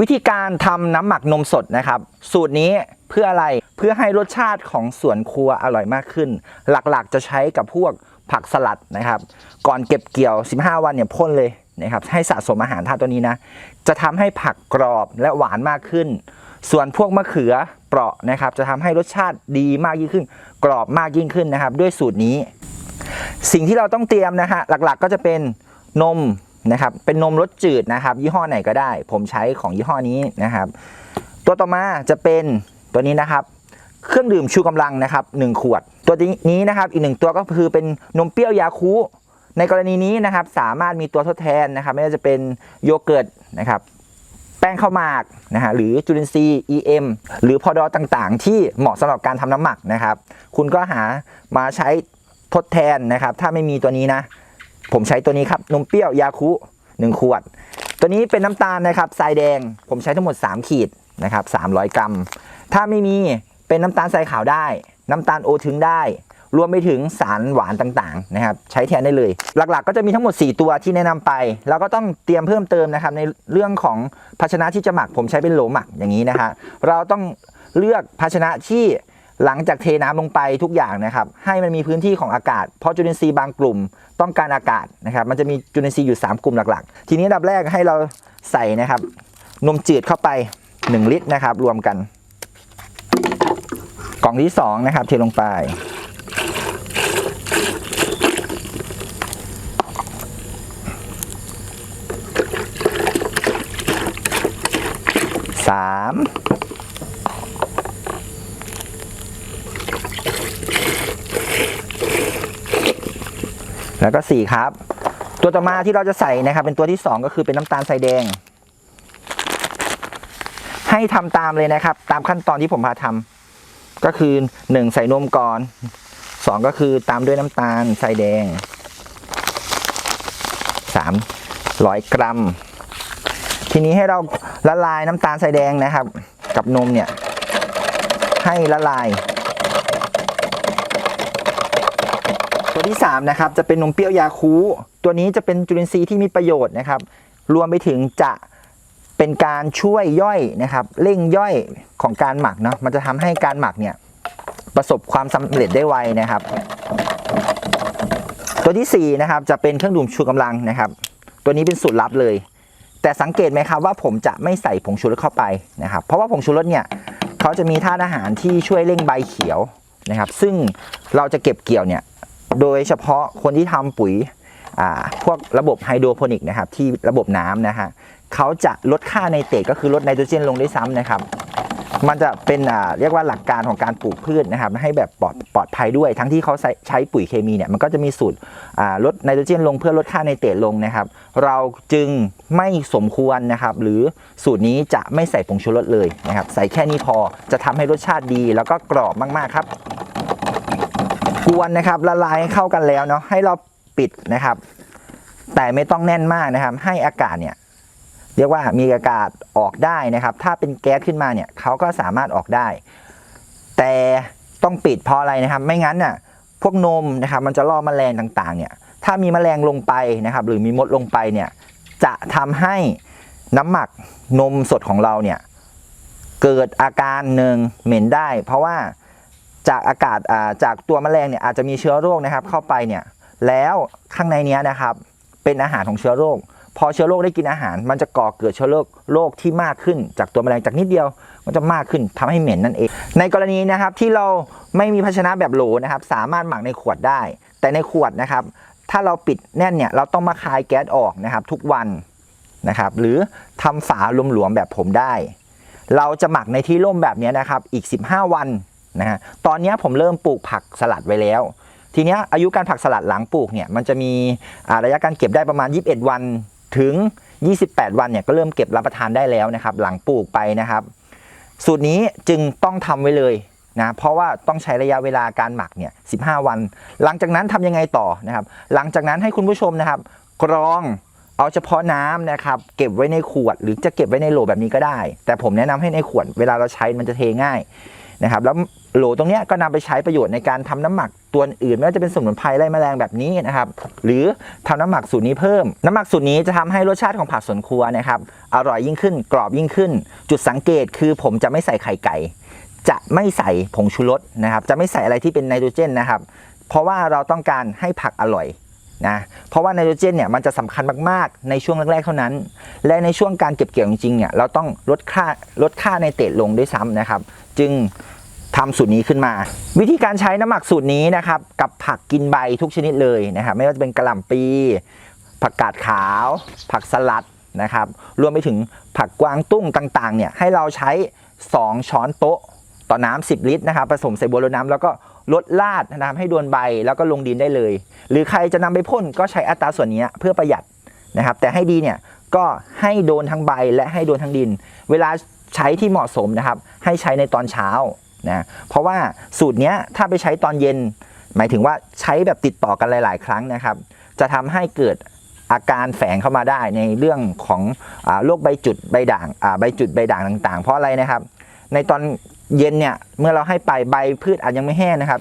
วิธีการทำน้ำหมักนมสดนะครับ สูตรนี้เพื่ออะไรเพื่อให้รสชาติของสวนครัวอร่อยมากขึ้น หลักๆจะใช้กับพวกผักสลัดนะครับ ก่อนเก็บเกี่ยว 15 วันเนี่ยพ่นเลยนะครับให้สะสมอาหารธาตุตัวนี้นะ จะทำให้ผักกรอบและหวานมากขึ้น ส่วนพวกมะเขือเปราะนะครับ จะทำให้รสชาติดีมากยิ่งขึ้น กรอบมากยิ่งขึ้นนะครับ ด้วยสูตรนี้ สิ่งที่เราต้องเตรียมนะฮะหลักๆก็จะเป็นนม นะครับ เป็นนมรสจืดนะครับ ยี่ห้อไหนก็ได้ ผมใช้ของยี่ห้อนี้นะครับ ตัวต่อมาจะเป็นตัวนี้นะครับ เครื่องดื่มชูกำลังนะครับ 1 ขวด ตัวนี้นะครับอีกหนึ่งตัวก็คือเป็นนมเปรี้ยวยาคูในกรณีนี้นะครับสามารถมีตัวทดแทนนะครับ ไม่ว่าจะเป็นโยเกิร์ตนะครับ แป้งข้าวหมากนะฮะหรือจุลินทรีย์ EM หรือพอดอต่างๆ ที่เหมาะสำหรับการทำน้ำหมักนะครับ คุณก็หามาใช้ทดแทนนะครับ ถ้าไม่มีตัวนี้นะ ผมใช้ตัวนี้ครับนมเปรี้ยวยาคุ1ขวด ตัวนี้เป็นน้ำตาลนะครับทรายแดง ผมใช้ทั้งหมด 3 ขีดนะครับ300 กรัม ถ้าไม่มีเป็นน้ำตาลทรายขาวได้ น้ำตาลโอทึงได้ รวมไปถึงสารหวานต่างๆนะครับใช้แทนได้เลย หลักๆ ก็จะมีทั้งหมด 4 ตัวที่แนะนำไป แล้วก็ต้องเตรียมเพิ่มเติมนะครับในเรื่องของภาชนะที่จะหมัก ผมใช้เป็นโหลหมักอย่างนี้นะฮะเราต้องเลือกภาชนะที่ หลังจากเทน้ำลงไปทุกอย่างนะครับ ให้มันมีพื้นที่ของอากาศ เพราะจุลินทรีย์บางกลุ่มต้องการอากาศนะครับ มันจะมีจุลินทรีย์อยู่ 3 กลุ่มหลักๆ ทีนี้ดับแรกให้เราใส่นะครับ นมจืดเข้าไป 1 ลิตรนะครับ รวมกัน กล่องที่ 2 นะครับ เทลงไป สาม แล้วก็สี่ครับ ตัวต่อมาที่เราจะใส่นะครับ เป็นตัวที่สองก็คือเป็นน้ำตาลทรายแดง ให้ทำตามเลยนะครับ ตามขั้นตอนที่ผมพาทำก็คือหนึ่งใส่นมก่อนสองก็คือตามด้วยน้ำตาลทรายแดงสามร้อยกรัม ทีนี้ให้เราละลายน้ำตาลทรายแดงนะครับ กับนมเนี่ย ให้ละลาย ตัว ที่3นะครับจะเป็นนมเปรี้ยวยาคูตัวนี้จะเป็นจุลินทรีย์ที่มีประโยชน์นะครับ รวมไปถึงจะเป็นการช่วยย่อยนะครับ เร่งย่อยของการหมักเนาะมันจะทำให้การหมักเนี่ยประสบความสำเร็จได้ไวนะครับ ตัวที่4นะครับจะเป็นเครื่องดื่มชูกำลังนะครับ ตัวนี้เป็นสูตรลับเลย แต่สังเกตไหมครับว่าผมจะไม่ใส่ผงชูรสเข้าไปนะครับ เพราะว่าผงชูรสเนี่ยเขาจะมีธาตุอาหารที่ช่วยเร่งใบเขียวนะครับ ซึ่งเราจะเก็บเกี่ยวเนี่ย โดยเฉพาะคนที่ทำปุ๋ยพวกระบบไฮโดรโปนิกนะครับที่ระบบน้ำนะฮะเขาจะลดค่าไนเตรตก็คือลดไนโตรเจนลงได้วยซ้ำนะครับ มันจะเป็นอ่าเรียกว่าหลักการของการปลูกพืชนะครับให้แบบปลอดปลอดภัยด้วย ทั้งที่เขาใช้ใช้ปุ๋ยเคมีเนี่ยมันก็จะมีสูตรอ่าลดไนโตรเจนลงเพื่อลดค่าไนเตรตลงนะครับ เราจึงไม่สมควรนะครับ หรือสูตรนี้จะไม่ใส่ผงชูรสเลยนะครับ ใส่แค่นี้พอจะทำให้รสชาติดีแล้วก็กรอบมากๆครับ กวนนะครับละลายให้เข้ากันแล้วเนาะให้เราปิดนะครับ แต่ไม่ต้องแน่นมากนะครับ ให้อากาศเนี่ยเรียกว่ามีอากาศออกได้นะครับ ถ้าเป็นแก๊สขึ้นมาเนี่ยเขาก็สามารถออกได้ แต่ต้องปิดเพราะอะไรนะครับ ไม่งั้นน่ะพวกนมนะครับ มันจะล่อแมลงต่างๆ เนี่ย ถ้ามีแมลงลงไปนะครับ หรือมีมดลงไปเนี่ยจะทำให้น้ำหมักนมสดของเราเนี่ยเกิดอาการหนึ่งเหม็นได้ เพราะว่า จากอากาศจากตัวแมลงเนี่ยอาจจะมีเชื้อโรคนะครับเข้าไปเนี่ยแล้วข้างในเนี้ยนะครับเป็นอาหารของเชื้อโรค พอเชื้อโรคได้กินอาหาร มันจะก่อเกิดเชื้อโรคโรคที่มากขึ้น จากตัวแมลงจากนิดเดียวมันจะมากขึ้นทำให้เหม็นนั่นเอง ในกรณีนะครับที่เราไม่มีภาชนะแบบโหลนะครับ สามารถหมักในขวดได้ แต่ในขวดนะครับ ถ้าเราปิดแน่นเนี่ยเราต้องมาคายแก๊สออกนะครับ ทุกวันนะครับ หรือทำฝาหลวมๆแบบผมได้ เราจะหมักในที่ร่มแบบนี้นะครับ อีก 15 วัน นะฮะตอนนี้ผมเริ่มปลูกผักสลัดไว้แล้ว ทีนี้อายุการผักสลัดหลังปลูกเนี่ยมันจะมีอ่าระยะการเก็บได้ประมาณ 21 วันถึง 28 วันเนี่ยก็เริ่มเก็บรับประทานได้แล้วนะครับ หลังปลูกไปนะครับ สูตรนี้จึงต้องทำไว้เลยนะเพราะว่าต้องใช้ระยะเวลาการหมักเนี่ย15วัน หลังจากนั้นทำยังไงต่อนะครับ หลังจากนั้นให้คุณผู้ชมนะครับ กรองเอาเฉพาะน้ำนะครับเก็บไว้ในขวดหรือจะเก็บไว้ในโหลแบบนี้ก็ได้ แต่ผมแนะนำให้ในขวดเวลาเราใช้มันจะเทง่าย นะครับแล้วโหลตรงนี้ก็นำไปใช้ประโยชน์ในการทำน้ำหมักตัวอื่น ไม่ว่าจะเป็นสมุนไพรไล่แมลงแบบนี้นะครับหรือทำน้ำหมักสูตรนี้เพิ่ม น้ำหมักสูตรนี้จะทำให้รสชาติของผักสวนครัวนะครับอร่อยยิ่งขึ้นกรอบยิ่งขึ้น จุดสังเกตคือผมจะไม่ใส่ไข่ไก่ จะไม่ใส่ผงชูรสนะครับจะไม่ใส่อะไรที่เป็นไนโตรเจนนะครับเพราะว่าเราต้องการให้ผักอร่อย นะเพราะว่าไนโตรเจนเนี่ยมันจะสำคัญมากๆในช่วงแรกๆเท่านั้น และในช่วงการเก็บเกี่ยวจริงๆเนี่ยเราต้องลดค่าลดค่าในเตรดลงด้วยซ้ำนะครับ จึงทำสูตรนี้ขึ้นมา วิธีการใช้น้ำหมักสูตรนี้นะครับ กับผักกินใบทุกชนิดเลยนะครับ ไม่ว่าจะเป็นกระหล่ำปี ผักกาดขาว ผักสลัดนะครับ รวมไปถึงผักกวางตุ้งต่างๆเนี่ยให้เราใช้ 2 ช้อนโต๊ะต่อน้ำ10 ลิตรนะครับผสมใส่บัวรดน้ำแล้วก็ ลดลาดนะครับให้โดนใบแล้วก็ลงดินได้เลย หรือใครจะนำไปพ่นก็ใช้อัตราส่วนนี้เพื่อประหยัดนะครับ แต่ให้ดีเนี่ยก็ให้โดนทั้งใบและให้โดนทั้งดิน เวลาใช้ที่เหมาะสมนะครับ ให้ใช้ในตอนเช้านะเพราะว่าสูตรนี้ถ้าไปใช้ตอนเย็น หมายถึงว่าใช้แบบติดต่อกันหลาย ๆ ครั้งนะครับ จะทำให้เกิดอาการแฝงเข้ามาได้ในเรื่องของอโรคใบจุดใบด่างใบจุดใบด่างต่าง ๆ เพราะอะไรนะครับ ในตอน เย็นเนี่ยเมื่อเราให้ไปใบพืชอาจยังไม่แห้งนะครับ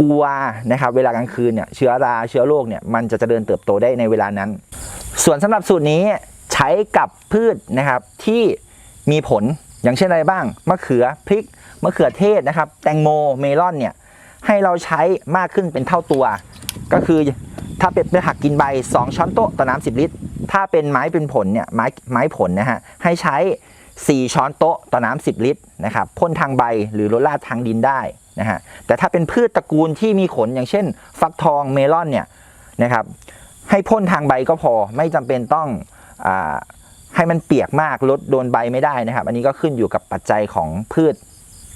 กลัวนะครับเวลากลางคืนเนี่ยเชื้อราเชื้อโรคเนี่ยมันจะเจริญเติบโตได้ในเวลานั้น ส่วนสำหรับสูตรนี้ใช้กับพืชนะครับที่มีผลอย่างเช่นอะไรบ้างมะเขือพริกมะเขือเทศนะครับ แตงโมเมลอนเนี่ยให้เราใช้มากขึ้นเป็นเท่าตัว ก็คือถ้าเป็นเป็นผักกินใบ 2 ช้อนโต๊ะต่อน้ำ10 ลิตร ถ้าเป็นไม้เป็นผลเนี่ยไม้ไม้ผลนะฮะให้ใช้ 4 ช้อนโต๊ะต่อน้ำ10 ลิตรนะครับพ่นทางใบหรือลดลาดทางดินได้นะฮะแต่ถ้าเป็นพืชตระกูลที่มีขนอย่างเช่น ฟักทองเมลอนเนี่ยนะครับให้พ่นทางใบก็พอไม่จำเป็นต้องอาให้มันเปียกมากลดโดนใบไม่ได้นะครับ อันนี้ก็ขึ้นอยู่กับปัจจัยของพืช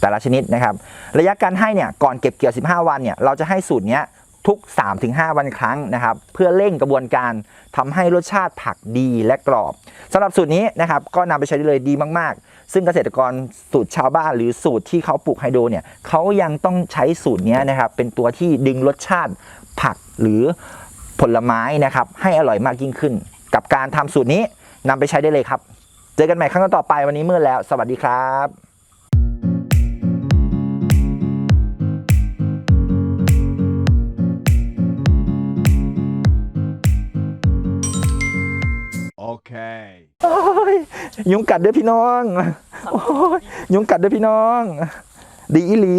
แต่ละชนิดนะครับ ระยะการให้เนี่ยก่อนเก็บเกี่ยว 15 วันเนี่ยเราจะให้สูตรเนี้ย ทุก 3-5 วันครั้งนะครับ เพื่อเร่งกระบวนการทำให้รสชาติผักดีและกรอบสำหรับสูตรนี้นะครับก็นำไปใช้ได้เลยดีมากๆ ซึ่งเกษตรกรสูตรชาวบ้านหรือสูตรที่เขาปลูกไฮโดรเนี่ยเขายังต้องใช้สูตรนี้นะครับเป็นตัวที่ดึงรสชาติผักหรือผลไม้นะครับให้อร่อยมากยิ่งขึ้น กับการทำสูตรนี้นำไปใช้ได้เลยครับ เจอกันใหม่ครั้งต่อไปวันนี้มืดแล้ว สวัสดีครับ Okay. โอ้ยยุงกัดด้วยพี่น้อง โอ้ยยุงกัดด้วยพี่น้อง ดีอีหลี